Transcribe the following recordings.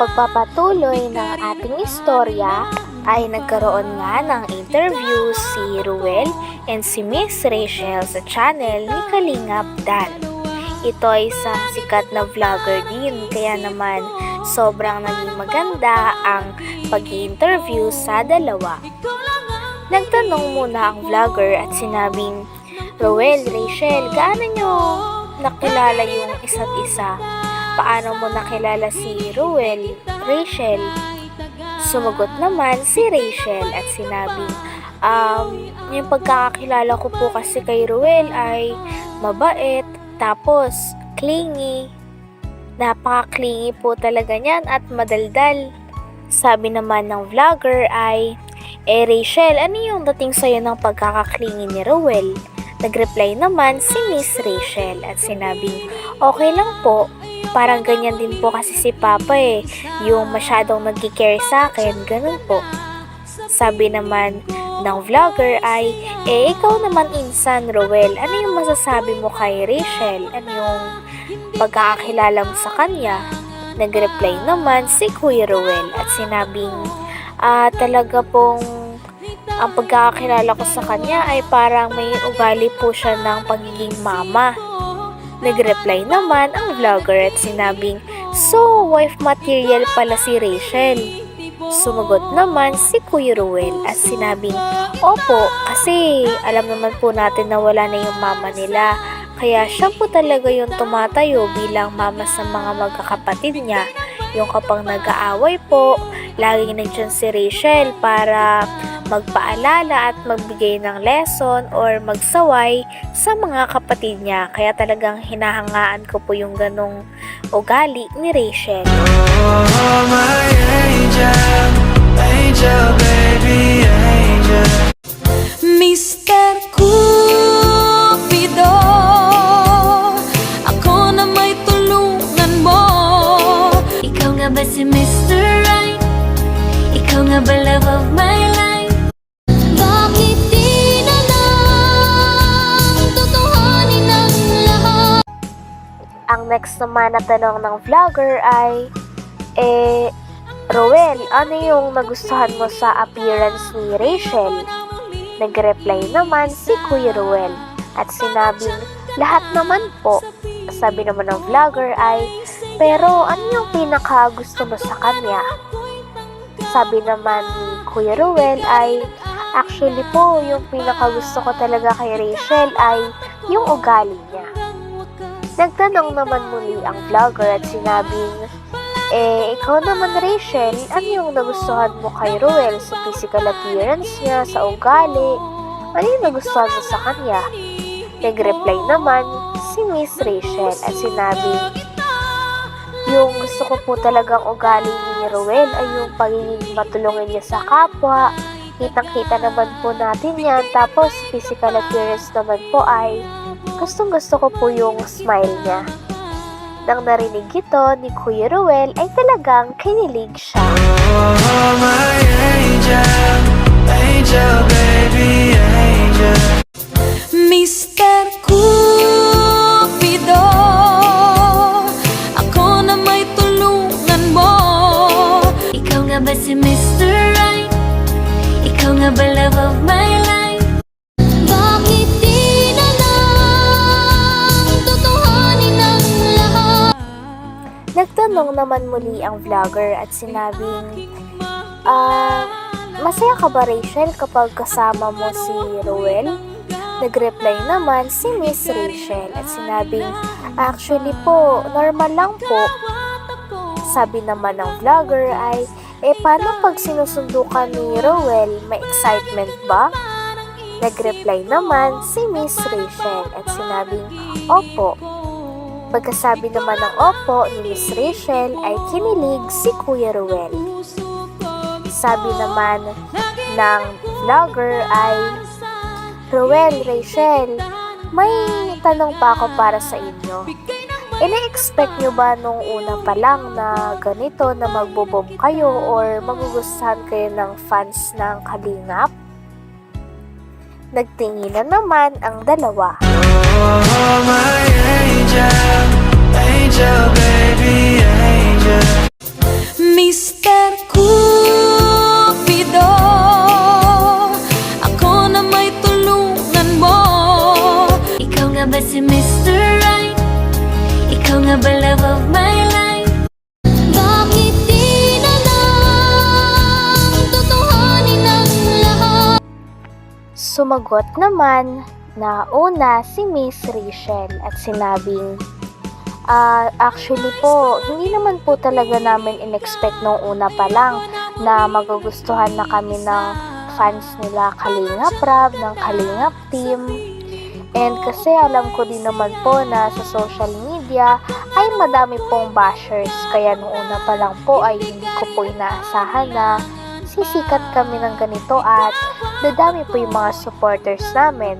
Pagpapatuloy ng ating istorya ay nagkaroon nga ng interview si Ruel and si Miss Rachel sa channel ni Kalingap Dan. Ito ay isang sikat na vlogger din kaya naman sobrang naging maganda ang pag interview sa dalawa. Nagtanong muna ang vlogger at sinabing, Ruel, Rachel, gaano nyo nakilala yung isa't isa? Paano mo nakilala si Ruel, Rachel? Sumagot naman si Rachel at sinabing, um, yung pagkakakilala ko po kasi kay Ruel ay mabait, tapos clingy. Napaka-clingy po talaga niyan at madaldal. Sabi naman ng vlogger ay, Eh Rachel, ano yung dating sa'yo ng pagkakaklingi ni Ruel? Nagreply naman si Miss Rachel at sinabing, okay lang po, parang ganyan din po kasi si Papa eh, yung masyadong nagkikare sa akin, ganun po. Sabi naman ng vlogger ay, eh ikaw naman insan Ruel, ano yung masasabi mo kay Rachel? Ano yung pagkakakilala mo sa kanya? Nagreply naman si Kuya Ruel at sinabing, ah talaga pong ang pagkakakilala ko sa kanya ay parang may ugali po siya ng pagiging mama. Nagreply naman ang vlogger at sinabing, So, wife material pala si Rachel. Sumagot naman si Kuya Ruel at sinabing, Opo, kasi alam naman po natin na wala na yung mama nila. Kaya siya po talaga yung tumatayo bilang mama sa mga magkakapatid niya. Yung kapag nag-aaway po, laging nandiyan si Rachel para magpaalala at magbigay ng lesson or magsaway sa mga kapatid niya. Kaya talagang hinahangaan ko po yung ganong ugali ni Rachel. Oh, my angel, angel, baby, angel. Mr. Cupido Ako na may tulungan mo Ikaw nga ba si Mr. Right? Ikaw nga ba love of my life? Ang next naman na tanong ng vlogger ay, eh, Roel, ano yung nagustuhan mo sa appearance ni Rachel? Nag-reply naman si Kuya Ruel at sinabing, lahat naman po. Sabi naman ng vlogger ay, pero ano yung pinaka gusto mo sa kanya? Sabi naman ni Kuya Ruel ay, actually po, yung pinaka gusto ko talaga kay Rachel ay yung ugali niya. Nagtanong naman muli ang vlogger at sinabing, eh, ikaw naman Rachel, ano yung nagustuhan mo kay Ruel sa physical appearance niya, sa ugali? Ano yung nagustuhan mo sa kanya? Nag-reply naman si Miss Rachel at sinabi, yung gusto ko po talagang ugali ni Ruel ay yung pagiging matulungin niya sa kapwa. Kitang-kita naman po natin yan. Tapos physical appearance naman po ay gustong gusto ko po yung smile niya. Nang narinig ito ni Kuya Ruel ay talagang kinilig siya. Oh, my angel, angel, baby, angel. Mr. Cupido Ako na may tulungan mo Ikaw nga ba si Mr. Right? Ikaw nga ba love of Nagtanong naman muli ang vlogger at sinabing, Ah, masaya ka ba Rachel kapag kasama mo si Ruel? Nag-reply naman si Miss Rachel at sinabing, Actually po, normal lang po. Sabi naman ng vlogger ay, Eh paano pag sinusundo ka ni Rowell, may excitement ba? Nag-reply naman si Miss Rachel at sinabing, Opo. Pagkasabi naman ng opo ni Miss Rachel ay kinilig si Kuya Rowell. Sabi naman ng vlogger ay, Rowell, Rachel, may tanong pa ako para sa inyo. Ina-expect nyo ba nung una pa lang na ganito na magbobob kayo or magugustuhan kayo ng fans ng Kalingap? Nagtinginan naman ang dalawa. Oh, my angel, baby, angel. Mr. Cupido Ako na may mo Ikaw nga ba si. Right? Ikaw nga ba my life? Bakit di na Tutuhanin ang lahat? Sumagot naman na una si Miss Rachel at sinabing, Ah, actually po, hindi naman po talaga namin in-expect nung una pa lang na magugustuhan na kami ng fans nila Kalingap Rab, ng Kalingap Team. And kasi alam ko din naman po na sa social media ay madami pong bashers kaya nung una pa lang po ay hindi ko po inaasahan na sisikat kami ng ganito at dadami po yung mga supporters namin.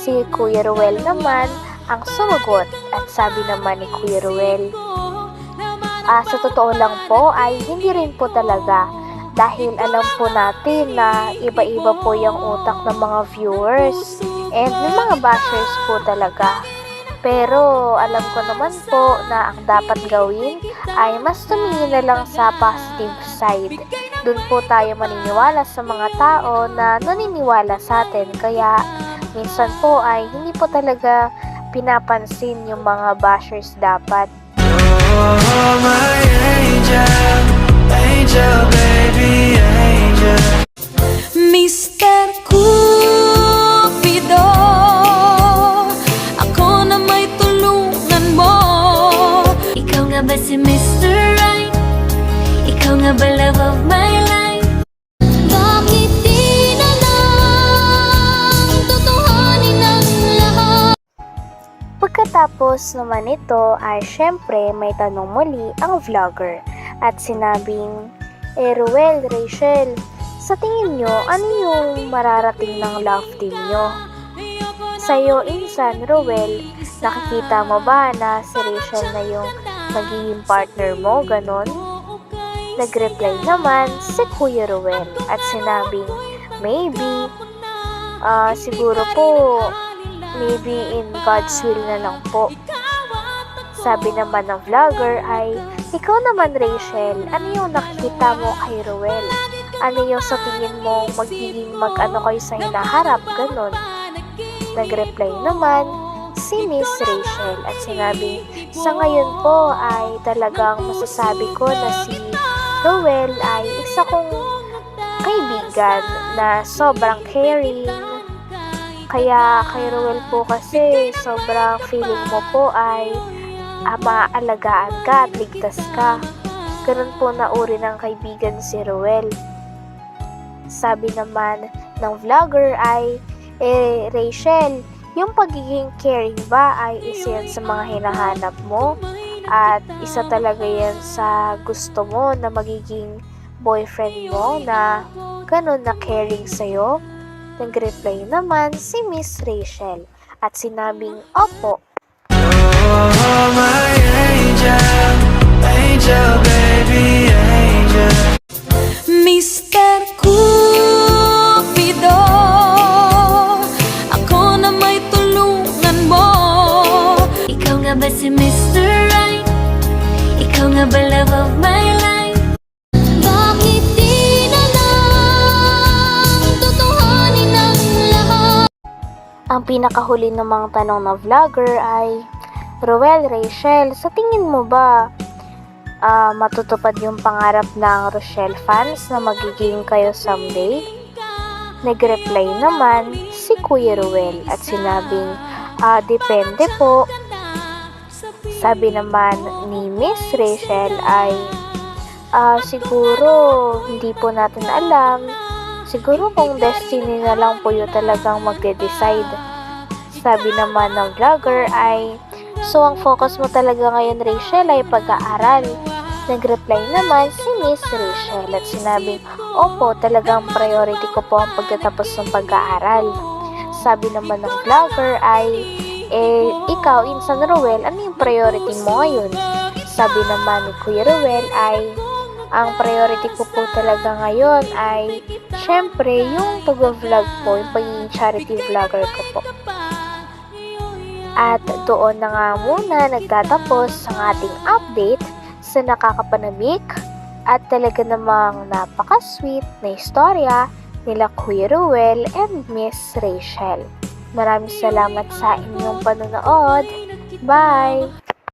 Si Kuya Ruel naman ang sumagot at sabi naman ni Kuya Ruel, ah, sa totoo lang po ay hindi rin po talaga dahil alam po natin na iba-iba po yung utak ng mga viewers and may mga bashers po talaga. Pero alam ko naman po na ang dapat gawin ay mas tumingin na lang sa positive side. Doon po tayo maniniwala sa mga tao na naniniwala sa atin. Kaya minsan po ay hindi po talaga pinapansin yung mga bashers dapat. Oh, my angel, angel, baby, angel. Mr. Cupido Ako na may tulungan mo Ikaw nga ba si Mr. Right? Ikaw nga ba love of my Pagkatapos naman nito ay syempre may tanong muli ang vlogger at sinabing, Eh Ruel, Rachel, sa tingin nyo, ano yung mararating ng love team nyo? Sa'yo, insan, Ruel, nakikita mo ba na si Rachel na yung magiging partner mo, ganon? Nag-reply naman si Kuya Ruel at sinabing, maybe, ah siguro po, maybe in God's will na lang po. Sabi naman ng vlogger ay, ikaw naman Rachel, ano yung nakikita mo kay Ruel? Ano yung sa tingin mo magiging mag-ano kayo sa hinaharap? Ganon. Nag-reply naman si Miss Rachel at sinabi, sa ngayon po ay talagang masasabi ko na si Ruel ay isa kong kaibigan na sobrang caring, kaya kay Ruel po kasi sobrang feeling mo po ay ah, maaalagaan ka at ligtas ka. Ganun po na uri ng kaibigan si Ruel. Sabi naman ng vlogger ay, eh Rachel, yung pagiging caring ba ay isa yan sa mga hinahanap mo? At isa talaga yan sa gusto mo na magiging boyfriend mo na ganun na caring sa'yo? Nag-reply naman si Miss Rachel at sinabing, Opo, Oh, my angel, ang pinakahuli ng mga tanong ng vlogger ay, Roel, Rachel, sa tingin mo ba ah, matutupad yung pangarap ng Rochelle fans na magiging kayo someday? Nag-reply naman si Kuya Ruel at sinabing, ah, depende po. Sabi naman ni Miss Rachel ay, Ah, siguro, hindi po natin alam. Siguro kung destiny na lang po yun talagang magde-decide. Sabi naman ng vlogger ay, So ang focus mo talaga ngayon Rachel ay pag-aaral. Nag-reply naman si Miss Rachel at sinabing, Opo, talagang priority ko po ang pagtatapos ng pag-aaral. Sabi naman ng vlogger ay, Eh, ikaw, Insan Ruel, ano yung priority mo ngayon? Sabi naman ni Kuya Ruel ay, ang priority ko po talaga ngayon ay, syempre, yung pag-vlog po, yung pagiging charity vlogger ko po. At doon na nga muna nagtatapos ang ating update sa nakakapanamik at talaga namang napaka-sweet na istorya nila Kuya Ruel and Miss Rachel. Maraming salamat sa inyong panonood. Bye!